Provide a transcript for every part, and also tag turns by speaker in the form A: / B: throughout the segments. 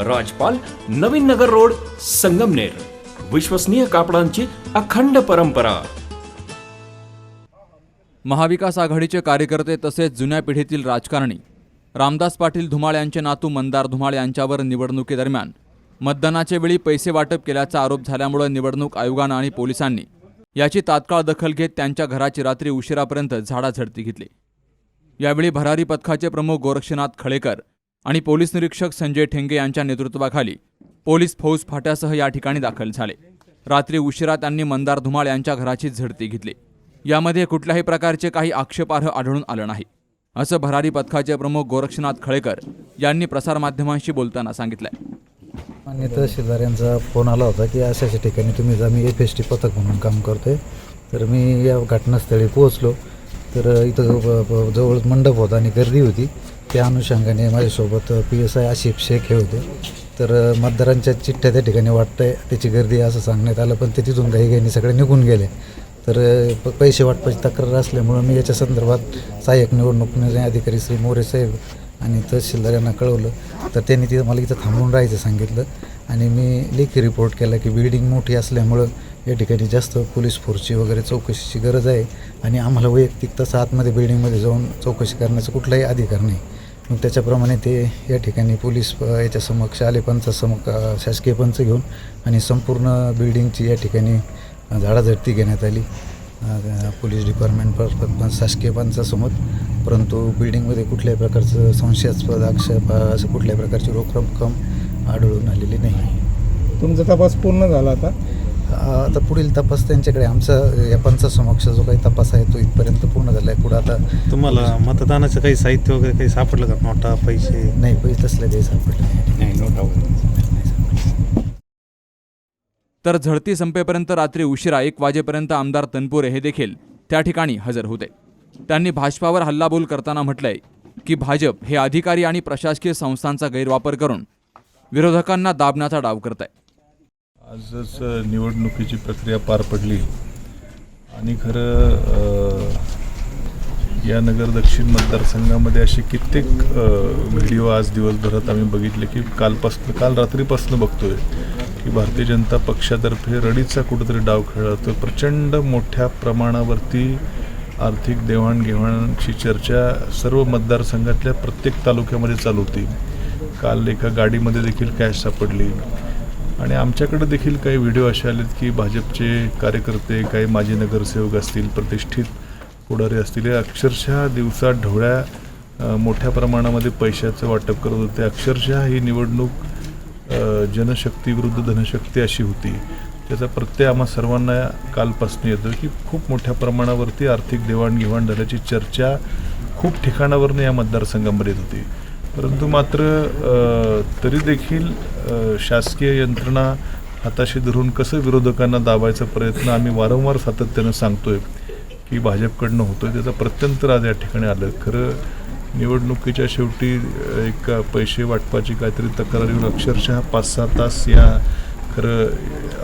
A: राजपाल Navin Nagar road Sangamner. विश्वसनीय कापडांची अखंड परंपरा.
B: महाविकास आघाडीचे कार्यकर्ते तसेच जुन्या पिढीतील राजकारणी रामदास पाटील धुमाळ यांचे नातू मंदार धुमाळ यांच्यावर निवडणुकीदरम्यान मतदानाच्या वेळी पैसे वाटप केल्याचा आरोप झाल्यामुळे निवडणूक आयोगानं आणि पोलिसांनी याची तात्काळ दखल घेत त्यांच्या घराची रात्री उशिरापर्यंत झाडाझडती घेतली. यावेळी भरारी पथकाचे प्रमुख गोरक्षनाथ खळेकर आणि पोलीस निरीक्षक संजय ठेंगे यांच्या नेतृत्वाखाली पोलीस फौज फाट्यासह या ठिकाणी दाखल झाले. रात्री उशिरा त्यांनी मंदार धुमाळ यांच्या घराची झडती घेतली. यामध्ये कुठल्याही प्रकारचे काही आक्षेपार्ह आढळून आलं नाही. असं भरारी पथकाचे प्रमुख गोरक्षनाथ खळेकर यांनी प्रसारमाध्यमांशी बोलताना सांगितलंय.
C: आणि तहसीलदार यांचा फोन आला होता की अशा अशा ठिकाणी तुम्ही जा मी एफ एस टी पथक म्हणून काम करतोय. तर मी या घटनास्थळी पोहोचलो. तर इथं जवळ मंडप होता आणि गर्दी होती. त्या अनुषंगाने माझ्यासोबत P S I Ashif Shaikh हे होते. तर मतदारांच्या चिठ्ठ्या त्या ठिकाणी वाटतंय त्याची गर्दी असं सांगण्यात आलं पण ते तिथून काही घाईने सगळे निघून गेले. तर प पैसे वाटपाची तक्रार असल्यामुळं मी याच्या संदर्भात सहाय्यक निवडणूक निर्णय अधिकारी श्री मोरे साहेब आणि तहसीलदार यांना कळवलं. तर त्यांनी तिथं मला इथं थांबून राहायचं सांगितलं आणि मी लेखी रिपोर्ट केला की बिल्डिंग मोठी असल्यामुळं या ठिकाणी जास्त पोलीस फोर्सची वगैरे चौकशीची गरज आहे आणि आम्हाला वैयक्तिक तसं आतमध्ये बिल्डिंगमध्ये जाऊन चौकशी करण्याचा कुठलाही अधिकार नाही. मग त्याच्याप्रमाणे ते या ठिकाणी पोलीस याच्या समक्ष आले पंच समक शासकीय पंच घेऊन आणि संपूर्ण बिल्डिंगची या ठिकाणी झाडाझडती घेण्यात आली. पोलीस डिपार्टमेंट पर पण शासकीय पंचासमोर. परंतु बिल्डिंगमध्ये कुठल्याही प्रकारचं संशयास्पद आक्षेप असं कुठल्याही प्रकारची रोख रक्कम आढळून आलेली नाही.
D: तुमचा तपास पूर्ण झाला आता?
C: आता पुढील तपास त्यांच्याकडे आमचा या पंचासमक्ष जो काही तपास आहे तो इथपर्यंत पूर्ण झाला आहे पुढं आता
E: तुम्हाला मतदानाचं काही साहित्य वगैरे काही सापडलं का? नोटा पैसे?
C: नाही पैसे तसले काही सापडले नाही.
E: नाही नोटा
B: तर झडती संपेपर्यंत रात्री उशिरा एक वाजेपर्यंत आमदार तनपुरे हे देखील त्या ठिकाणी हजर होते. त्यांनी भाजपावर हल्लाबोल करताना म्हटलंय की भाजप हे अधिकारी आणि प्रशासकीय संस्थांचा गैरवापर करून विरोधकांना दाबण्याचा डाव करत आहे
F: आजच निवडणुकीची प्रक्रिया पार पडली. आणि खरं या नगर दक्षिण मतदारसंघामध्ये असे कित्येक व्हिडिओ आज दिवसभरात आम्ही बघितले की कालपासून काल रात्रीपासून बघतोय की भारतीय जनता पक्षातर्फे रडीचा कुठंतरी डाव खेळतो प्रचंड मोठ्या प्रमाणावरती आर्थिक देवाणघेवाणची चर्चा सर्व मतदारसंघातल्या प्रत्येक तालुक्यामध्ये चालू होती. काल एका गाडीमध्ये देखील कॅश सापडली. आणि आमच्याकडे देखील काही व्हिडिओ असे आलेत की भाजपचे कार्यकर्ते काही माजी नगरसेवक असतील प्रतिष्ठित पुढारी असतील हे अक्षरशः दिवसात ढवळ्या मोठ्या प्रमाणामध्ये पैशाचं वाटप करत होते. अक्षरशः ही निवडणूक जनशक्तीविरुद्ध जनशक्ती विरुद्ध धनशक्ती अशी होती. त्याचा प्रत्यय आम्हा सर्वांना कालपासून येतो की खूप मोठ्या प्रमाणावरती आर्थिक देवाणघेवाण झाल्याची चर्चा खूप ठिकाणावरनं या मतदारसंघामध्ये येत होती. परंतु मात्र तरी देखील शासकीय यंत्रणा हाताशी धरून कसं विरोधकांना दाबायचा प्रयत्न आम्ही वारंवार सातत्यानं सांगतोय की भाजपकडनं होतोय. त्याचा प्रत्यंतर आज या ठिकाणी आलं. खरं निवडणुकीच्या शेवटी एक पैसे वाटपाची काहीतरी तक्रार येऊन अक्षरशः पाच सहा तास या खरं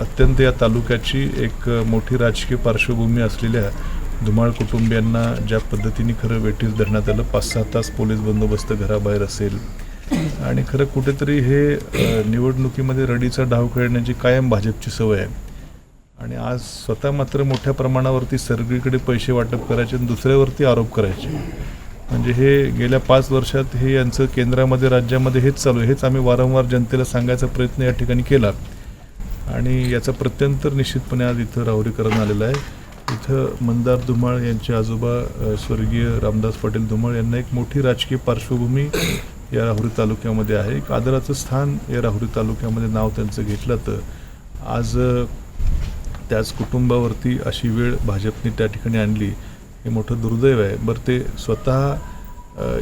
F: अत्यंत या तालुक्याची एक मोठी राजकीय पार्श्वभूमी असलेल्या धुमाळ कुटुंबियांना ज्या पद्धतीने खरं वेठीस धरण्यात आलं पाच सहा तास पोलीस बंदोबस्त घराबाहेर असेल. आणि खरं कुठेतरी हे निवडणुकीमध्ये रडीचा डाव खेळण्याची कायम भाजपची सवय आहे. आणि आज स्वतः मात्र मोठ्या प्रमाणावरती सगळीकडे पैसे वाटप करायचे आणि दुसऱ्यावरती आरोप करायचे. म्हणजे हे गेल्या पाच वर्षात हे यांचं केंद्रामध्ये राज्यामध्ये हेच चालू आहे. हेच आम्ही वारंवार जनतेला सांगायचा प्रयत्न या ठिकाणी केला. आणि याचा प्रत्यंतर निश्चितपणे आज इथं राहुरीकरण आलेलं आहे. इथं मंदार धुमाळ यांचे आजोबा स्वर्गीय रामदास पाटील धुमाळ यांना एक मोठी राजकीय पार्श्वभूमी या राहुरी तालुक्यामध्ये आहे. एक आदराचं स्थान या राहुरी तालुक्यामध्ये नाव त्यांचं घेतलं तर आज त्याच कुटुंबावरती अशी वेळ भाजपने त्या ठिकाणी आणली. हे मोठं दुर्दैव आहे. बरं ते स्वतः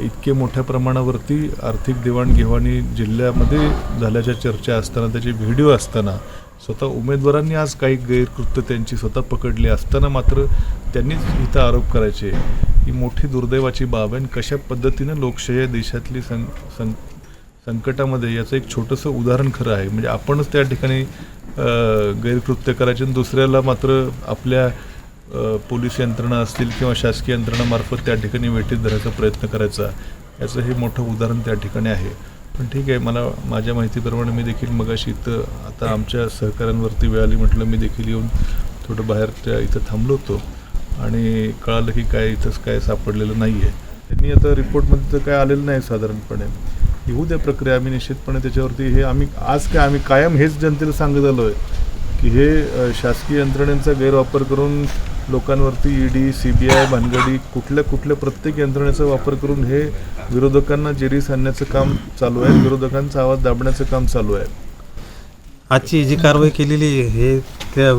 F: इतके मोठ्या प्रमाणावरती आर्थिक देवाणघेवाणी जिल्ह्यामध्ये झाल्याच्या चर्चा असताना त्याचे व्हिडिओ असताना स्वतः उमेदवारांनी आज काही गैरकृत्य त्यांची स्वतः पकडली असताना मात्र त्यांनीच इथं आरोप करायचे. ही मोठी दुर्दैवाची बाब आहे आणि कशा पद्धतीनं लोकशाही देशातली सं सं संकटामध्ये याचं एक छोटंसं उदाहरण खरं आहे. म्हणजे आपणच त्या ठिकाणी गैरकृत्य करायचे आणि दुसऱ्याला मात्र आपल्या पोलीस यंत्रणा असतील किंवा शासकीय यंत्रणामार्फत त्या ठिकाणी वेठीत धरायचा प्रयत्न करायचा. याचं हे मोठं उदाहरण त्या ठिकाणी आहे. पण ठीक आहे मला माझ्या माहितीप्रमाणे मी देखील मगाशी इथं आता आमच्या सहकाऱ्यांवरती वेळ आली म्हटलं मी देखील येऊन थोडं बाहेरच्या इथं थांबलो होतो आणि कळालं की काय इथंच काय सापडलेलं नाही आहे त्यांनी आता रिपोर्टमध्ये तर काय आलेलं नाही साधारणपणे. येऊ द्या प्रक्रिया आम्ही निश्चितपणे त्याच्यावरती हे आम्ही आज काय आम्ही कायम हेच जनतेला सांगत आलो आहे की हे शासकीय यंत्रणेचा गैरवापर करून लोकांवरती ईडी सी बी आय भानगडी कुठल्या कुठल्या प्रत्येक यंत्रणेचा वापर करून हे विरोधकांना जेरीस आणण्याचं काम चालू आहे विरोधकांचा आवाज दाबण्याचं काम चालू आहे.
E: आजची जी कारवाई केलेली आहे, हे त्या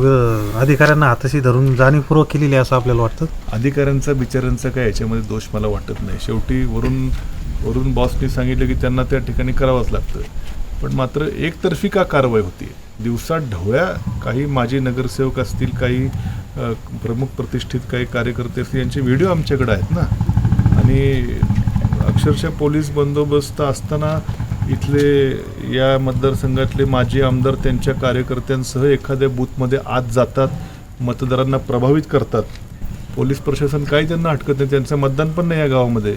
E: अधिकाऱ्यांना हाताशी धरून जाणीवपूर्वक केलेली आहे असं आपल्याला वाटतं?
F: अधिकाऱ्यांचा बिचाऱ्यांचा काय याच्यामध्ये दोष मला वाटत नाही. शेवटी वरून वरून बॉसनी सांगितलं की त्यांना त्या ठिकाणी करावंच लागतं. पण मात्र एकतर्फी का कारवाई होती दिवसात ढवळ्या काही माजी नगरसेवक असतील काही प्रमुख प्रतिष्ठित काही कार्यकर्ते असतील यांचे व्हिडिओ आमच्याकडे आहेत ना. आणि अक्षरशः पोलीस बंदोबस्त असताना इथले या मतदारसंघातले माजी आमदार त्यांच्या कार्यकर्त्यांसह एखाद्या बूथमध्ये आत जातात मतदारांना प्रभावित करतात. पोलीस प्रशासन काही त्यांना अटकत नाही त्यांचं मतदान पण नाही या गावामध्ये.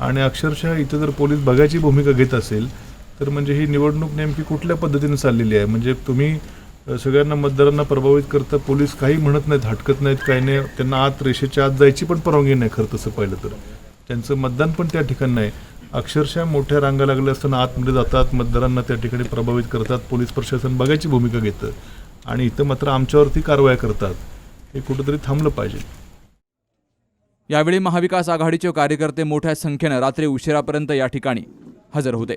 F: आणि अक्षरशः इथं जर पोलीस बघायची भूमिका घेत असेल तर म्हणजे ही निवडणूक नेमकी कुठल्या पद्धतीने चाललेली आहे? म्हणजे तुम्ही सगळ्यांना मतदारांना प्रभावित करता पोलीस काही म्हणत नाहीत हटकत नाहीत काही नाही. त्यांना आत रेषेच्या आत जायची पण परवानगी नाही खरं तसं पाहिलं तर. त्यांचं मतदान पण त्या ठिकाणी नाही. अक्षरशः मोठ्या रांगा लागल्या असताना आतमध्ये जातात मतदारांना त्या ठिकाणी प्रभावित करतात. पोलीस प्रशासन बघायची भूमिका घेतं आणि इथं मात्र आमच्यावरती कारवाया करतात. हे कुठंतरी थांबलं पाहिजे.
B: यावेळी महाविकास आघाडीचे कार्यकर्ते मोठ्या संख्येनं रात्री उशिरापर्यंत या ठिकाणी हजर होते.